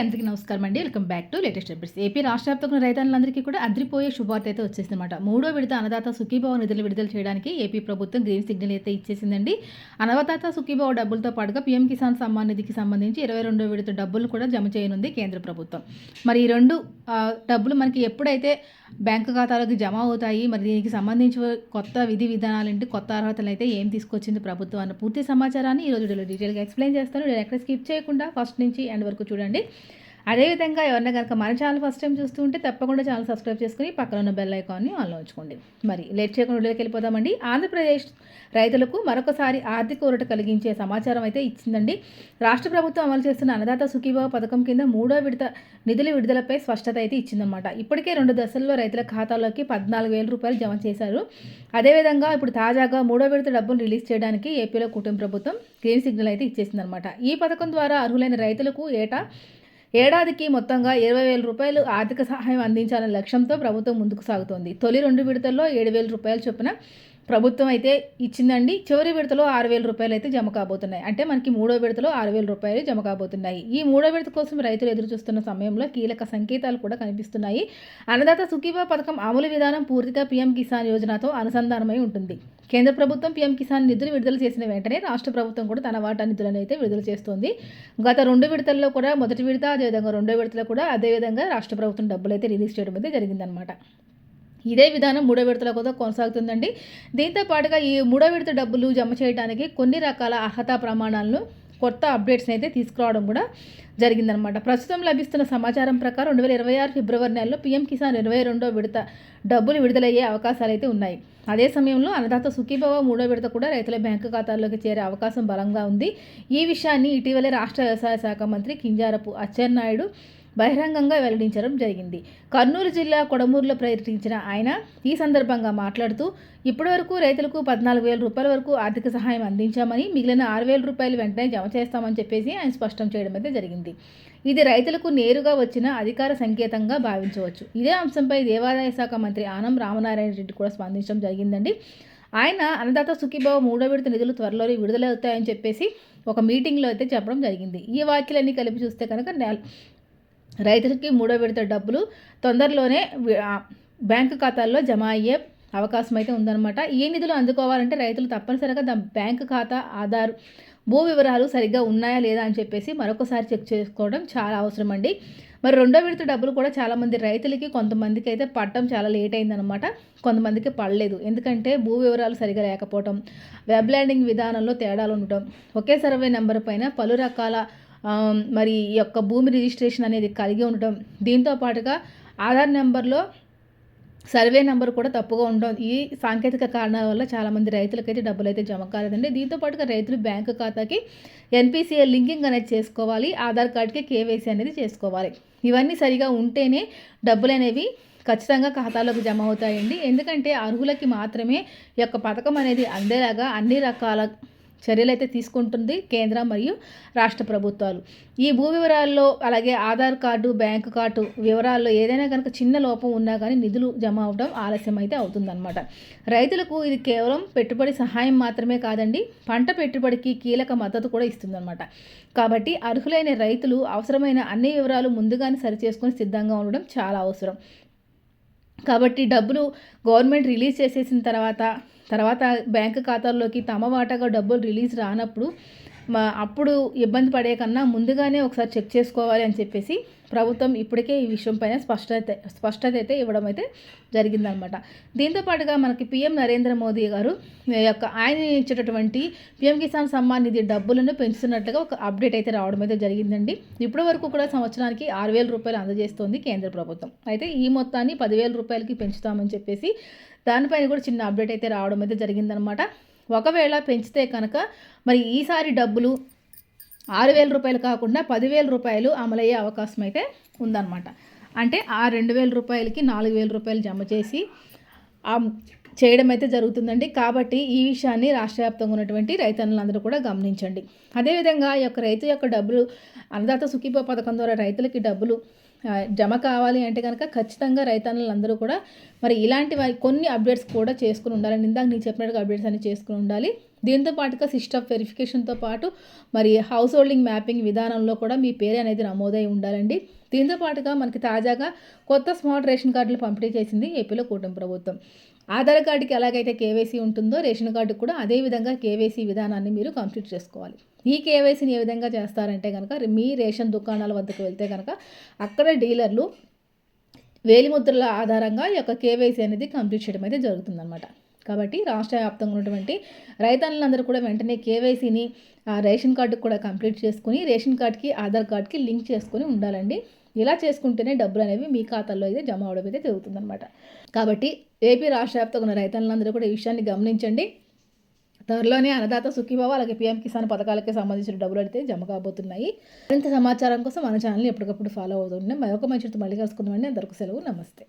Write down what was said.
అందరికీ నమస్కారం అండి. Welcome back to latest updates. AP రాష్ట్ర వ్యాప్తంగా రైతులందరికీ కూడా అద్రిపోయే శుభార్త అయితే వచ్చేసిందన్నమాట. మూడో విడత అన్నదాత సుఖీభావ నిధులు విడుదల చేయడానికి ఏపీ ప్రభుత్వం గ్రీన్ సిగ్నల్ అయితే ఇచ్చేసిందండి. అన్నదాత సుఖీభావ డబ్బులతో పాటుగా పీఎం కిసాన్ సమ్మాన్ నిధికి సంబంధించి ఇరవై రెండో విడత డబ్బులు కూడా జమ చేయనుంది కేంద్ర ప్రభుత్వం. మరి ఈ రెండు డబ్బులు మనకి ఎప్పుడైతే బ్యాంకు ఖాతాలకు జమ అవుతాయి మరి దీనికి సంబంధించి కొత్త విధి విధానాలు ఏంటి కొత్త అర్హతలు అయితే ఏం తీసుకొచ్చింది ప్రభుత్వం అన్న పూర్తి సమాచారాన్ని ఈ డీటెయిల్గా ఎక్స్ప్లెయిన్ చేస్తాను. ఎక్కడ స్కిప్ చేయకుండా ఫస్ట్ నుంచి ఎండ్ వరకు చూడండి. అదేవిధంగా ఎవరైనా కనుక మన ఛానల్ ఫస్ట్ టైం చూస్తూ ఉంటే తప్పకుండా ఛానల్ సబ్స్క్రైబ్ చేసుకుని పక్కన ఉన్న బెల్ ఐకాన్ని ఆన్లో ఉంచుకోండి. మరి లేట్ చేయకుండా వీడియోకి వెళ్ళిపోదామండి. ఆంధ్రప్రదేశ్ రైతులకు మరొకసారి ఆర్థిక ఊరట కలిగించే సమాచారం అయితే ఇచ్చిందండి. రాష్ట్ర ప్రభుత్వం అమలు చేస్తున్న అన్నదాత సుఖీభావ పథకం కింద మూడో విడత నిధుల విడుదలపై స్పష్టత అయితే ఇచ్చిందన్నమాట. ఇప్పటికే రెండు దశల్లో రైతుల ఖాతాలోకి పద్నాలుగు వేల రూపాయలు జమ చేశారు. అదేవిధంగా ఇప్పుడు తాజాగా మూడో విడత డబ్బులు రిలీజ్ చేయడానికి ఏపీలో కుటుంబ ప్రభుత్వం గ్రీన్ సిగ్నల్ అయితే ఇచ్చేసిందనమాట ఈ పథకం ద్వారా అర్హులైన రైతులకు ఏటా ఏడాదికి మొత్తంగా ఇరవై వేల రూపాయలు ఆర్థిక సహాయం అందించాలనే లక్ష్యంతో ప్రభుత్వం ముందుకు సాగుతోంది. తొలి రెండు విడతల్లో ఏడు వేల రూపాయలు చొప్పున ప్రభుత్వం అయితే ఇచ్చిందండి. చివరి విడతలో ఆరు వేల రూపాయలు అయితే జమ కాబోతున్నాయి. అంటే మనకి మూడో విడతలో ఆరు వేల రూపాయలు జమ కాబోతున్నాయి. ఈ మూడో విడత కోసం రైతులు ఎదురు చూస్తున్న సమయంలో కీలక సంకేతాలు కూడా కనిపిస్తున్నాయి. అన్నదాత సుఖీభా పథకం అమలు విధానం పూర్తిగా పీఎం కిసాన్ యోజనతో అనుసంధానమై ఉంటుంది. కేంద్ర ప్రభుత్వం పీఎం కిసాన్ నిధులు విడుదల చేసిన వెంటనే రాష్ట్ర ప్రభుత్వం కూడా తన వాటా నిధులను అయితే విడుదల చేస్తోంది. గత రెండు విడతల్లో కూడా మొదటి విడత అదేవిధంగా రెండో విడతలో కూడా అదేవిధంగా రాష్ట్ర ప్రభుత్వం డబ్బులు అయితే రిలీజ్ చేయడం అయితే జరిగిందనమాట ఇదే విధానం మూడో విడతల కూడా కొనసాగుతుందండి. దీంతో పాటుగా ఈ మూడో విడత డబ్బులు జమ చేయడానికి కొన్ని రకాల అర్హత ప్రమాణాలను కొత్త అప్డేట్స్ని అయితే తీసుకురావడం కూడా జరిగిందనమాట ప్రస్తుతం లభిస్తున్న సమాచారం ప్రకారం రెండు వేల ఇరవై ఆరు ఫిబ్రవరి నెలలో పీఎం కిసాన్ ఇరవై రెండో విడత డబ్బులు విడుదలయ్యే అవకాశాలు అయితే ఉన్నాయి. అదే సమయంలో అన్నదాత సుఖీభవ మూడో విడత కూడా రైతుల బ్యాంకు ఖాతాల్లోకి చేరే అవకాశం బలంగా ఉంది. ఈ విషయాన్ని ఇటీవలే రాష్ట్ర వ్యవసాయ శాఖ మంత్రి కింజారపు అచ్చెన్నాయుడు బహిరంగంగా వెల్లడించడం జరిగింది. కర్నూలు జిల్లా కొడమూరులో పర్యటించిన ఆయన ఈ సందర్భంగా మాట్లాడుతూ ఇప్పటివరకు రైతులకు పద్నాలుగు వేల రూపాయల వరకు ఆర్థిక సహాయం అందించామని మిగిలిన ఆరు వేల రూపాయలు వెంటనే జమ చేస్తామని చెప్పేసి ఆయన స్పష్టం చేయడం అయితే జరిగింది. ఇది రైతులకు నేరుగా వచ్చిన అధికార సంకేతంగా భావించవచ్చు. ఇదే అంశంపై దేవాదాయ శాఖ మంత్రి ఆనం రామనారాయణ రెడ్డి కూడా స్పందించడం జరిగిందండి. ఆయన అన్నదాత సుఖీబాబు మూడో విడత నిధులు త్వరలోనే విడుదలవుతాయని చెప్పేసి ఒక మీటింగ్లో అయితే చెప్పడం జరిగింది. ఈ వ్యాఖ్యలన్నీ కలిపి చూస్తే కనుక రైతులకి మూడో విడత డబ్బులు తొందరలోనే బ్యాంకు ఖాతాల్లో జమ అయ్యే అవకాశం అయితే ఉందన్నమాట. ఈ నిధులు అందుకోవాలంటే రైతులు తప్పనిసరిగా తమ బ్యాంకు ఖాతా ఆధార్ భూ వివరాలు సరిగ్గా ఉన్నాయా లేదా అని చెప్పేసి మరొకసారి చెక్ చేసుకోవడం చాలా అవసరం అండి మరి రెండో విడత డబ్బులు కూడా చాలామంది రైతులకి కొంతమందికి అయితే పడటం చాలా లేట్ అయిందనమాట కొంతమందికి పడలేదు. ఎందుకంటే భూ వివరాలు సరిగా లేకపోవటం వెబ్ ల్యాండింగ్ విధానంలో తేడాలు ఉండటం. ఒకే సర్వే నెంబర్ పైన పలు రకాల మరి ఈ యొక్క భూమి రిజిస్ట్రేషన్ అనేది కలిగి ఉండటం. దీంతో పాటుగా ఆధార్ నెంబర్లో సర్వే నెంబర్ కూడా తప్పుగా ఉండడం ఈ సాంకేతిక కారణాల వల్ల చాలామంది రైతులకైతే డబ్బులు అయితే జమ కాలేదండి. దీంతో పాటుగా రైతులు బ్యాంకు ఖాతాకి ఎన్పిసిఐ లింకింగ్ అనేది చేసుకోవాలి. ఆధార్ కార్డ్కి కేవైసీ అనేది చేసుకోవాలి. ఇవన్నీ సరిగా ఉంటేనే డబ్బులు అనేవి ఖచ్చితంగా ఖాతాలోకి జమ అవుతాయండి. ఎందుకంటే అర్హులకి మాత్రమే ఈ యొక్క పథకం అనేది అందేలాగా అన్ని రకాల చర్యలైతే తీసుకుంటుంది కేంద్ర మరియు రాష్ట్ర ప్రభుత్వాలు. ఈ భూ వివరాల్లో అలాగే ఆధార్ కార్డు బ్యాంకు కార్డు వివరాల్లో ఏదైనా కనుక చిన్న లోపం ఉన్నా కానీ నిధులు జమ అవడం ఆలస్యం అయితే అవుతుందన్నమాట. రైతులకు ఇది కేవలం పెట్టుబడి సహాయం మాత్రమే కాదండి పంట పెట్టుబడికి కీలక మద్దతు కూడా ఇస్తుందన్నమాట. కాబట్టి అర్హులైన రైతులు అవసరమైన అన్ని వివరాలు ముందుగానే సరిచేసుకొని సిద్ధంగా ఉండడం చాలా అవసరం. కాబట్టి డబ్బులు గవర్నమెంట్ రిలీజ్ చేసేసిన తర్వాత తర్వాత బ్యాంకు ఖాతాల్లోకి తమ వాటాగా డబ్బులు రిలీజ్ రానప్పుడు మా అప్పుడు ఇబ్బంది పడే కన్నా ముందుగానే ఒకసారి చెక్ చేసుకోవాలి అని చెప్పేసి ప్రభుత్వం ఇప్పటికే ఈ విషయం పైన స్పష్టత స్పష్టత అయితే ఇవ్వడం అయితే జరిగిందనమాట దీంతో పాటుగా మనకి పీఎం నరేంద్ర మోదీ గారు ఈ యొక్క ఆయన ఇచ్చేటటువంటి పీఎం కిసాన్ సమ్మాన్ నిధి డబ్బులను పెంచుతున్నట్లుగా ఒక అప్డేట్ అయితే రావడం అయితే జరిగిందండి. ఇప్పటి వరకు కూడా సంవత్సరానికి ఆరు వేల రూపాయలు అందజేస్తోంది కేంద్ర ప్రభుత్వం. అయితే ఈ మొత్తాన్ని పదివేల రూపాయలకి పెంచుతామని చెప్పేసి దానిపైన కూడా చిన్న అప్డేట్ అయితే రావడం అయితే జరిగిందనమాట ఒకవేళ పెంచితే కనుక మరి ఈసారి డబ్బులు ఆరు వేల రూపాయలు కాకుండా పదివేల రూపాయలు అమలయ్యే అవకాశం అయితే ఉందన్నమాట. అంటే ఆ రెండు వేల రూపాయలకి నాలుగు వేల రూపాయలు జమ చేసి చేయడం అయితే జరుగుతుందండి. కాబట్టి ఈ విషయాన్ని రాష్ట్ర వ్యాప్తంగా ఉన్నటువంటి రైతన్నులందరూ కూడా గమనించండి. అదేవిధంగా ఈ యొక్క రైతు యొక్క డబ్బులు అన్నదాత సుఖీభ పథకం ద్వారా రైతులకి డబ్బులు జమ కావాలి అంటే కనుక ఖచ్చితంగా రైతన్నులందరూ కూడా మరి ఇలాంటి కొన్ని అప్డేట్స్ కూడా చేసుకుని ఉండాలి. ఇందాక నేను చెప్పినట్టుగా అప్డేట్స్ అన్ని చేసుకుని ఉండాలి. దీంతో పాటుగా సిస్టమ్ వెరిఫికేషన్తో పాటు మరి హౌస్ హోల్డింగ్ మ్యాపింగ్ విధానంలో కూడా మీ పేరు అనేది నమోదై ఉండాలండి. దీంతో పాటుగా మనకి తాజాగా కొత్త స్మార్ట్ రేషన్ కార్డులు పంపిణీ చేసింది ఏపీలో కూటమి ప్రభుత్వం. ఆధార్ కార్డుకి ఎలాగైతే కేవైసీ ఉంటుందో రేషన్ కార్డుకి కూడా అదే విధంగా కేవైసీ విధానాన్ని మీరు కంప్లీట్ చేసుకోవాలి. ఈ కేవైసీని ఏ విధంగా చేస్తారంటే కనుక మీ రేషన్ దుకాణాల వద్దకు వెళ్తే కనుక అక్కడ డీలర్లు వేలిముద్రల ఆధారంగా ఈ యొక్క కేవైసీ అనేది కంప్లీట్ చేయడం అయితే జరుగుతుందన్నమాట. కాబట్టి రాష్ట్ర వ్యాప్తంగా ఉన్నటువంటి రైతన్నులందరూ కూడా వెంటనే కేవైసీని రేషన్ కార్డు కూడా కంప్లీట్ చేసుకుని రేషన్ కార్డ్కి ఆధార్ కార్డ్కి లింక్ చేసుకుని ఉండాలండి. ఇలా చేసుకుంటేనే డబ్బులు అనేవి మీ ఖాతాల్లో అయితే జమ అవడం అయితే జరుగుతుందన్నమాట. కాబట్టి ఏపీ రాష్ట్ర వ్యాప్తంగా ఉన్న రైతన్నులందరూ కూడా ఈ విషయాన్ని గమనించండి. త్వరలోనే అన్నదాత సుఖీభావ అలాగే పీఎం కిసాన్ పథకాలకి సంబంధించిన డబ్బులు అయితే జమ కాబోతున్నాయి. మరింత సమాచారం కోసం మన ఛానల్ని ఎప్పటికప్పుడు ఫాలో అవుతుండే మరొక మంచి మళ్ళీ కలుసుకుందామండి. అందరికీ సెలవు. నమస్తే.